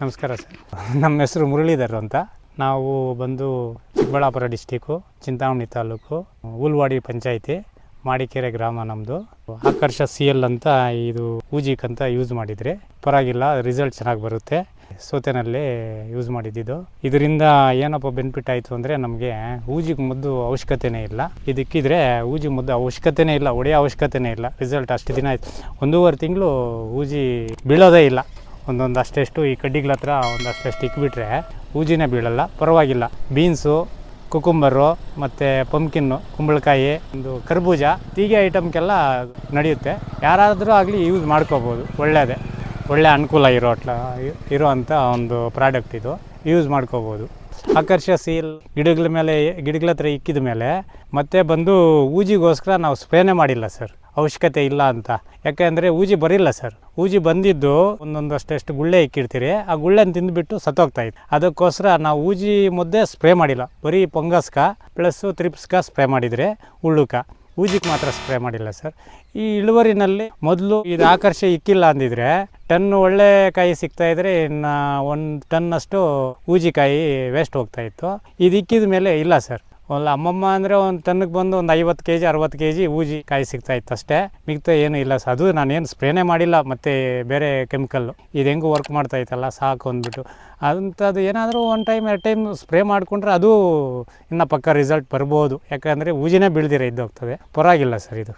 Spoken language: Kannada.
ನಮಸ್ಕಾರ ಸರ್. ನಮ್ಮ ಹೆಸರು ಮುರಳೀಧರ್ ಅಂತ. ನಾವು ಬಂದು ಚಿಕ್ಕಬಳ್ಳಾಪುರ ಡಿಸ್ಟಿಕ್ಕು ಚಿಂತಾಮಣಿ ತಾಲೂಕು, ಉಲ್ವಾಡಿ ಪಂಚಾಯಿತಿ, ಮಾಡಿಕೆರೆ ಗ್ರಾಮ ನಮ್ಮದು ಆಕರ್ಷ ಸಿ ಎಲ್ ಅಂತ ಇದು ಊಜಿಕ್ ಅಂತ ಯೂಸ್ ಮಾಡಿದರೆ ಪರವಾಗಿಲ್ಲ ರಿಸಲ್ಟ್ ಚೆನ್ನಾಗಿ ಬರುತ್ತೆ. ಸೋತೆನಲ್ಲಿ ಯೂಸ್ ಮಾಡಿದ್ದು ಇದರಿಂದ ಏನಪ್ಪ ಬೆನಿಫಿಟ್ ಆಯಿತು ಅಂದರೆ ನಮಗೆ ಊಜಿಗೆ ಮದ್ದು ಅವಶ್ಯಕತೆನೇ ಇಲ್ಲ. ಇದಕ್ಕಿದ್ರೆ ಊಜಿ ಮದ್ದು ಅವಶ್ಯಕತೆನೇ ಇಲ್ಲ, ಒಡೆಯೋ ಅವಶ್ಯಕತೆನೇ ಇಲ್ಲ. ರಿಸಲ್ಟ್ ಅಷ್ಟು ದಿನ ಆಯಿತು. ಒಂದೂವರೆ ತಿಂಗಳು ಊಜಿ ಬೀಳೋದೇ ಇಲ್ಲ. ಒಂದೊಂದು ಅಷ್ಟೆಷ್ಟು ಈ ಕಡ್ಡಿಗಳ ಹತ್ರ ಒಂದಷ್ಟೆಷ್ಟು ಇಕ್ಬಿಟ್ರೆ ಊಜಿನೇ ಬೀಳಲ್ಲ, ಪರವಾಗಿಲ್ಲ. ಬೀನ್ಸು ಕುಕುಂಬರು ಮತ್ತು ಪಂಪ್ಕಿನ್ನು ಕುಂಬಳಕಾಯಿ, ಒಂದು ಕರ್ಬೂಜ, ಹೀಗೆ ಐಟಮ್ಗೆಲ್ಲ ನಡೆಯುತ್ತೆ. ಯಾರಾದರೂ ಆಗಲಿ ಯೂಸ್ ಮಾಡ್ಕೋಬೋದು. ಒಳ್ಳೆಯದೇ ಒಳ್ಳೆ ಅನುಕೂಲ ಇರೋ ಅಟ್ಲ ಇರೋ ಅಂಥ ಒಂದು ಪ್ರಾಡಕ್ಟ್ ಇದು. ಯೂಸ್ ಮಾಡ್ಕೋಬೋದು. ಆಕರ್ಷ ಸೀಲ್ ಗಿಡಗಳ ಮೇಲೆ, ಗಿಡಗಳ ಹತ್ರ ಇಕ್ಕಿದ ಮೇಲೆ ಮತ್ತೆ ಬಂದು ಊಜಿಗೋಸ್ಕರ ನಾವು ಸ್ಪ್ರೇನೇ ಮಾಡಿಲ್ಲ ಸರ್ ಅವಶ್ಯಕತೆ ಇಲ್ಲ ಅಂತ. ಯಾಕೆಂದರೆ ಊಜಿ ಬರಿಲ್ಲ ಸರ್. ಊಜಿ ಬಂದಿದ್ದು ಒಂದೊಂದಷ್ಟು ಅಷ್ಟೆಷ್ಟು ಗುಳ್ಳೆ ಇಕ್ಕಿರ್ತೀರಿ, ಆ ಗುಳ್ಳೆನ ತಿಂದುಬಿಟ್ಟು ಸತ್ತೋಗ್ತಾ ಇತ್ತು ಅದಕ್ಕೋಸ್ಕರ ನಾವು ಊಜಿ ಮುದ್ದೆ ಸ್ಪ್ರೇ ಮಾಡಿಲ್ಲ. ಬರೀ ಪೊಂಗಸ್ಕ ಪ್ಲಸ್ಸು ತ್ರಿಪ್ಸ್ಕ ಸ್ಪ್ರೇ ಮಾಡಿದರೆ ಉಳ್ಳುಕ. ಊಜಿಗೆ ಮಾತ್ರ ಸ್ಪ್ರೇ ಮಾಡಿಲ್ಲ ಸರ್. ಈ ಇಳುವರಿನಲ್ಲಿ ಮೊದಲು ಇದು ಆಕರ್ಷ ಇಕ್ಕಿಲ್ಲ ಅಂದಿದ್ರೆ ಟನ್ ಒಳ್ಳೆ ಕಾಯಿ ಸಿಗ್ತಾ ಇದ್ರೆ ಇನ್ನು ಒಂದು ಟನ್ನಷ್ಟು ಊಜಿಕಾಯಿ ವೇಸ್ಟ್ ಹೋಗ್ತಾ ಇತ್ತು. ಇದು ಇಕ್ಕಿದ ಮೇಲೆ ಇಲ್ಲ ಸರ್. ಒಂದು ಅಮ್ಮಮ್ಮ ಅಂದರೆ ಒಂದು ಟನ್ನಿಗೆ ಬಂದು ಒಂದು ಐವತ್ತು ಕೆ ಜಿ ಅರವತ್ತು ಕೆ ಜಿ ಊಜಿ ಕಾಯಿ ಸಿಗ್ತಾ ಇತ್ತು ಅಷ್ಟೇ. ಮಿಗ್ತಾ ಏನೂ ಇಲ್ಲ ಸರ್. ಅದು ನಾನೇನು ಸ್ಪ್ರೇನೇ ಮಾಡಿಲ್ಲ, ಮತ್ತು ಬೇರೆ ಕೆಮಿಕಲ್ಲು ಇದು ಹೆಂಗೂ ವರ್ಕ್ ಮಾಡ್ತಾ ಇತ್ತಲ್ಲ, ಸಾಕು ಅಂದ್ಬಿಟ್ಟು. ಅಂಥದ್ದು ಏನಾದರೂ ಒನ್ ಟೈಮ್ ಎರಡು ಟೈಮ್ ಸ್ಪ್ರೇ ಮಾಡಿಕೊಂಡ್ರೆ ಅದು ಇನ್ನು ಪಕ್ಕ ರಿಸಲ್ಟ್ ಬರ್ಬೋದು. ಯಾಕಂದರೆ ಊಜಿನೇ ಬೀಳ್ದಿರ ಇದ್ದೋಗ್ತದೆ ಪರವಾಗಿಲ್ಲ ಸರ್ ಇದು.